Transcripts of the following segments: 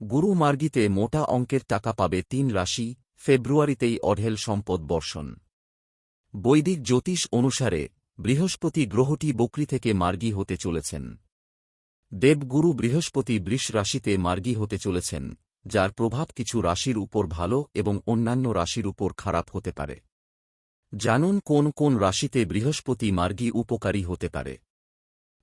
গুরু মার্গিতে মোটা অঙ্কের টাকা পাবে তিন রাশি, ফেব্রুয়ারিতেই অঢেল সম্পদ বর্ষণ। বৈদিক জ্যোতিষ অনুসারে বৃহস্পতি গ্রহটি বকরি থেকে মার্গী হতে চলেছেন। দেবগুরু বৃহস্পতি বৃষ রাশিতে মার্গী হতে চলেছেন, যার প্রভাব কিছু রাশির উপর ভালো এবং অন্যান্য রাশির উপর খারাপ হতে পারে। জানুন কোন কোন রাশিতে বৃহস্পতি মার্গী উপকারী হতে পারে।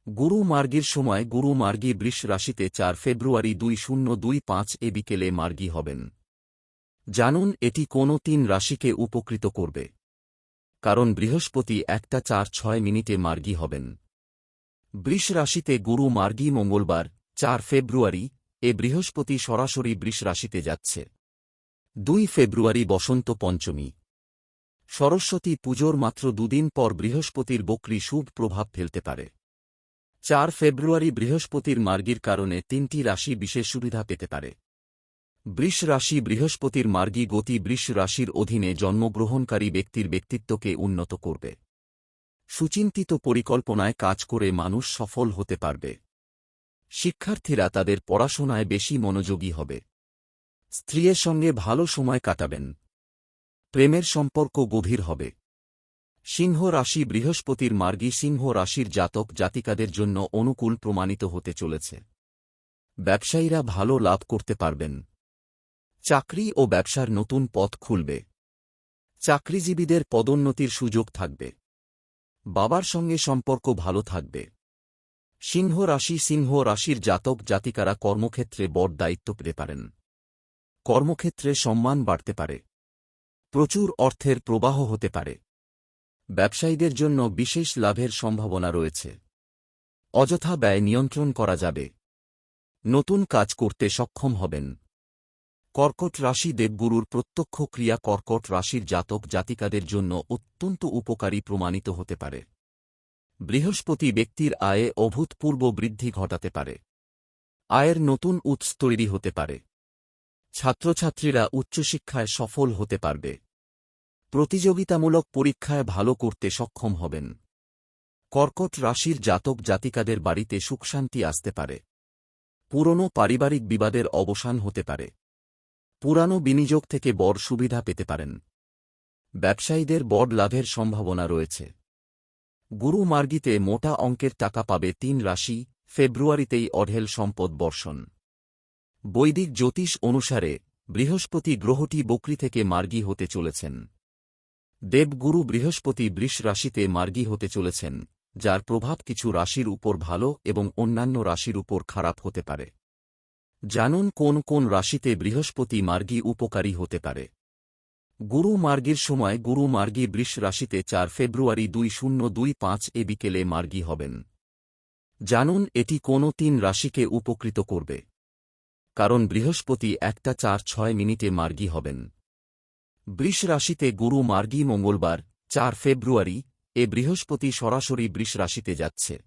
গুরু মার্গীর সময় গুরু মার্গী বৃষ রাশিতে চার ফেব্রুয়ারি দুই শূন্য দুই পাঁচ এ বিকেলে মার্গী হবেন। জানুন, এটি কোন তিন রাশিকে উপকৃত করবে। কারণ বৃহস্পতি একটা চার ছয় মিনিটে মার্গী হবেন। বৃষ রাশিতে গুরু মার্গী মঙ্গলবার, চার ফেব্রুয়ারি, এ বৃহস্পতি সরাসরি বৃষ রাশিতে যাচ্ছে। দুই ফেব্রুয়ারি বসন্ত পঞ্চমী। সরস্বতী পুজোর মাত্র দুদিন পর বৃহস্পতির বক্রি শুভ প্রভাব ফেলতে পারে। চার ফেব্রুয়ারি বৃহস্পতির মার্গীর কারণে তিনটি রাশি বিশেষ সুবিধা পেতে পারে। বৃষ রাশি বৃহস্পতির মার্গী গতি বৃষ রাশির অধীনে জন্মগ্রহণকারী ব্যক্তির ব্যক্তিত্বকে উন্নত করবে। সুচিন্তিত পরিকল্পনায় কাজ করে মানুষ সফল হতে পারবে। শিক্ষার্থীরা তাদের পড়াশোনায় বেশি মনোযোগী হবে। স্ত্রীর সঙ্গে ভালো সময় কাটাবেন। প্রেমের সম্পর্ক গভীর হবে। সিংহ রাশি বৃহস্পতির মার্গী সিংহ রাশির জাতক জাতিকাদের জন্য অনুকূল প্রমাণিত হতে চলেছে। ব্যবসায়ীরা ভালো লাভ করতে পারবেন। চাকরি ও ব্যবসার নতুন পথ খুলবে। চাকরিজীবীদের পদোন্নতির সুযোগ থাকবে। বাবার সঙ্গে সম্পর্ক ভালো থাকবে। সিংহ রাশি সিংহ রাশির জাতক জাতিকারা কর্মক্ষেত্রে বড় দায়িত্ব পেতে পারেন। কর্মক্ষেত্রে সম্মান বাড়তে পারে। প্রচুর অর্থের প্রবাহ হতে পারে। ব্যবসায়ীদের জন্য বিশেষ লাভের সম্ভাবনা রয়েছে। অযথা ব্যয় নিয়ন্ত্রণ করা যাবে। নতুন কাজ করতে সক্ষম হবেন। কর্কট রাশি দেবগুরুর প্রত্যক্ষ ক্রিয়া কর্কট রাশির জাতক জাতিকাদের জন্য অত্যন্ত উপকারী প্রমাণিত হতে পারে। বৃহস্পতি ব্যক্তির আয়ে অভূতপূর্ব বৃদ্ধি ঘটাতে পারে। আয়ের নতুন উৎস তৈরি হতে পারে। ছাত্রছাত্রীরা উচ্চশিক্ষায় সফল হতে পারবে। প্রতিযোগিতামূলক পরীক্ষায় ভালো করতে সক্ষম হবেন। কর্কট রাশির জাতক জাতিকাদের বাড়িতে সুখশান্তি আসতে পারে। পুরনো পারিবারিক বিবাদের অবসান হতে পারে। পুরানো বিনিয়োগ থেকে বড় সুবিধা পেতে পারেন। ব্যবসায়ীদের বড় লাভের সম্ভাবনা রয়েছে। গুরু মার্গিতে মোটা অঙ্কের টাকা পাবে তিন রাশি, ফেব্রুয়ারিতেই অঢেল সম্পদ বর্ষণ। বৈদিক জ্যোতিষ অনুসারে বৃহস্পতি গ্রহটি বকরি থেকে মার্গী হতে চলেছেন। দেবগুরু বৃহস্পতি বৃষ রাশিতে মার্গী হতে চলেছেন, যার প্রভাব কিছু রাশির উপর ভালো এবং অন্যান্য রাশির উপর খারাপ হতে পারে। জানুন কোন কোন রাশিতে বৃহস্পতি মার্গী উপকারী হতে পারে। গুরু মার্গীর সময় গুরু মার্গী বৃষ রাশিতে চার ফেব্রুয়ারি দুই শূন্য দুই পাঁচ এ বিকেলে মার্গী হবেন। জানুন এটি কোন তিন রাশিকে উপকৃত করবে। কারণ বৃহস্পতি একটা চার ছয় মিনিটে মার্গী হবেন। বৃষ রাশিতে গুরু মার্গী মঙ্গলবার চার ফেব্রুয়ারি এ বৃহস্পতি সরাসরি বৃষ রাশিতে যাচ্ছে।